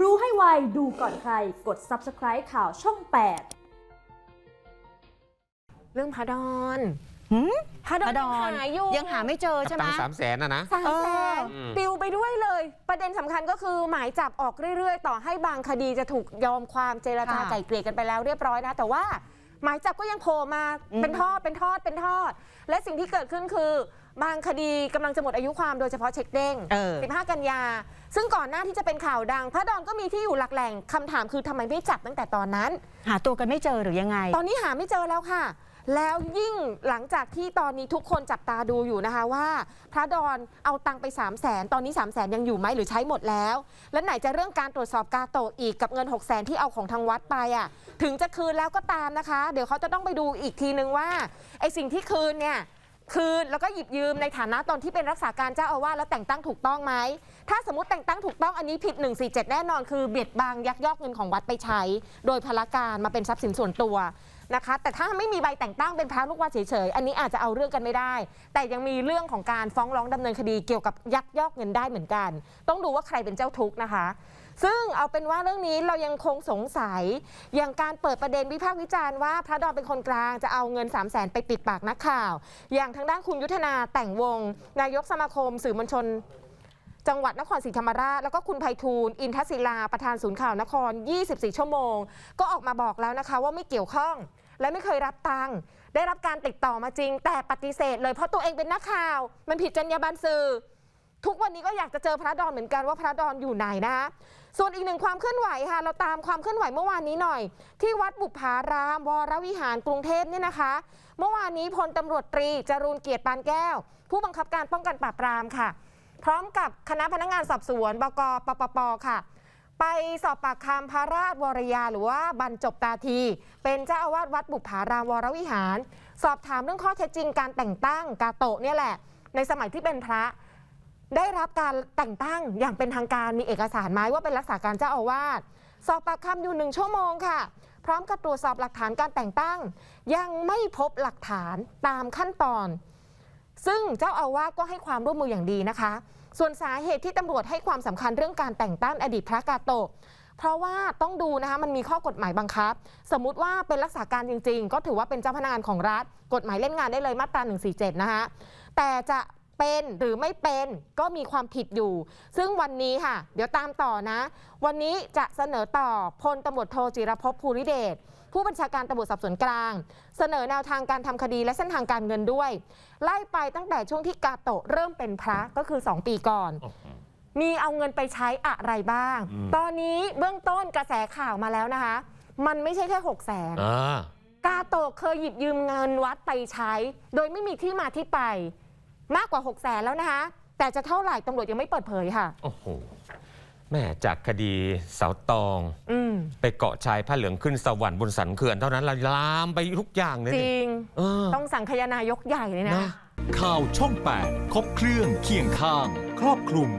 รู้ให้ไว ดูก่อนใคร กด subscribe ข่าวช่อง8เรื่องพระดอนหืม พระดอนพระดอนหาอยู่ยังหาไม่เจอใช่ไหม ตังสามแสนนะนะ สามแสนเออปิวไปด้วยเลย ประเด็นสำคัญก็คือหมายจับออกเรื่อย ๆ ต่อให้บางคดีจะถูกยอมความเจรจาค่ะ ไกล่เกลี่ยกันไปแล้วเรียบร้อยนะ แต่ว่า หมายจับก็ยังโผล่มาอืมเป็นทอดเป็นทอดเป็นทอด และสิ่งที่เกิดขึ้นคือบางคดีกำลังจะหมดอายุความโดยเฉพาะเช็คเด้งเออ15 กันยา ซึ่งก่อนหน้าที่จะเป็นข่าวดัง พระดอนก็มีที่อยู่หลักแหล่งคำถามคือทำไมไม่จับตั้งแต่ตอนนั้น หาตัวกันไม่เจอหรือยังไง ตอนนี้หาไม่เจอแล้วค่ะ แล้วยิ่งหลังจากที่ตอนนี้ทุกคนจับตาดูอยู่นะคะว่า พระดอนเอาตังไป 3 0 0แสนตอนนี้ 3 0 0แสนยังอยู่ไหมหรือใช้หมดแล้ว และไหนจะเรื่องการตรวจสอบกาโตะอีกกับเงิน 6 0แสนที่เอาของทางวัดไปอะถึงจะคืนแล้วก็ตามนะคะ เดี๋ยวเขาจะต้องไปดูอีกทีนึงว่าไอ้สิ่งที่คืนเนี่ยคืนแล้วก็หยิบยืมในฐานะตอนที่เป็นรักษาการเจ้าอาวาสแล้วแต่งตั้งถูกต้องไหม ถ้าสมมติแต่งตั้งถูกต้องอันนี้ผิด 147 แน่นอนคือเบียดบังยักยอกเงินของวัดไปใช้ โดยพละการมาเป็นทรัพย์สินส่วนตัว นะคะ แต่ถ้าไม่มีใบแต่งตั้งเป็นพระลูกวัดเฉยๆ อันนี้อาจจะเอาเรื่องกันไม่ได้ แต่ยังมีเรื่องของการฟ้องร้องดำเนินคดีเกี่ยวกับยักยอกเงินได้เหมือนกัน ต้องดูว่าใครเป็นเจ้าทุกข์นะคะ ซึ่งเอาเป็นว่าเรื่องนี้เรายังคงสงสัย อย่างการเปิดประเด็นวิพากษ์วิจารณ์ว่าพระดอนเป็นคนกลางจะเอาเงิน 3 0 0แสนไปปิดปากนักข่าว อย่างทางด้านคุณยุทธนาแต่งวง นายกสมาคม สื่อมวลชน จังหวัดนครศรีธรรมราช แล้วก็คุณไพฑูรย์อินทศิลา ประธานศูนย์ข่าวนคร 24 ชั่วโมง ก็ออกมาบอกแล้วนะคะว่าไม่เกี่ยวข้อง และไม่เคยรับตังค์ได้รับการติดต่อมาจริง แต่ปฏิเสธเลยเพราะตัวเองเป็นนักข่าว มันผิดจรรยาบรรณสื่อ ทุกวันนี้ก็อยากจะเจอพระดอนเหมือนกันว่าพระดอนอยู่ไหนนะคะส่วนอีกหนึ่งความเคลื่อนไหวค่ะ เราตามความเคลื่อนไหวเมื่อวานนี้หน่อย ที่วัดบุพาราม วรวิหารกรุงเทพเนี่ยนะคะ เมื่อวานนี้พลตำรวจตรีจรูนเกียรติปานแก้ว ผู้บังคับการป้องกันปราบปรามค่ะ พร้อมกับคณะพนักงานสอบสวนบกปปปค่ะ ไปสอบปากคำพระราชวรยาหรือว่าบรรจบตาที เป็นเจ้าอาวาสวัดบุพารามวรวิหาร สอบถามเรื่องข้อเท็จจริงการแต่งตั้งกาโตะเนี่ยแหละ ในสมัยที่เป็นพระได้รับการแต่งตั้งอย่างเป็นทางการมีเอกสารไหมว่าเป็นรักษาการเจ้าอาวาสสอบปากคำอยู่หนึ่งชั่วโมงค่ะ พร้อมกับตรวจสอบหลักฐานการแต่งตั้ง ยังไม่พบหลักฐานตามขั้นตอน ซึ่งเจ้าอาวาสก็ให้ความร่วมมืออย่างดีนะคะ ส่วนสาเหตุที่ตำรวจให้ความสำคัญเรื่องการแต่งตั้งอดีตพระกาโตะเพราะว่าต้องดูนะคะมันมีข้อกฎหมายบังคับ สมมุติว่าเป็นรักษาการจริง ๆ ก็ถือว่าเป็นเจ้าพนักงานของรัฐ กฎหมายเล่นงานได้เลยมาตรา147 นะคะแต่จะเป็นหรือไม่เป็นก็มีความผิดอยู่ ซึ่งวันนี้ค่ะ เดี๋ยวตามต่อนะ วันนี้จะเสนอต่อพลตำรวจโทจิรภพภูริเดช ผู้บัญชาการตำรวจสอบสวนกลาง เสนอแนวทางการทำคดีและเส้นทางการเงินด้วย ไล่ไปตั้งแต่ช่วงที่กาโตะเริ่มเป็นพระก็คือ 2 ปีก่อน มีเอาเงินไปใช้อะไรบ้าง อืม ตอนนี้เบื้องต้นกระแสข่าวมาแล้วนะคะ มันไม่ใช่แค่6 0แสน อ่า กาโตะเคยหยิบยืมเงินวัดไปใช้ โดยไม่มีที่มาที่ไป มากกว่า 6 0แสนแล้วนะคะ แต่จะเท่าไหร่ตำรวจยังไม่เปิดเผยค่ะ โอ้โห แม่จากคดีเสาตองอืมไปเกาะชายผ้าเหลืองขึ้นสวรรค์บนสันเขื่อนเท่านั้นละลามไปทุกอย่างเลยจนี่ริงเออต้องสั่งคยานายกใหญ่เลยนะนะ ข่าวช่อง 8 ครบเครื่องเคียงข้าง ครอบคลุม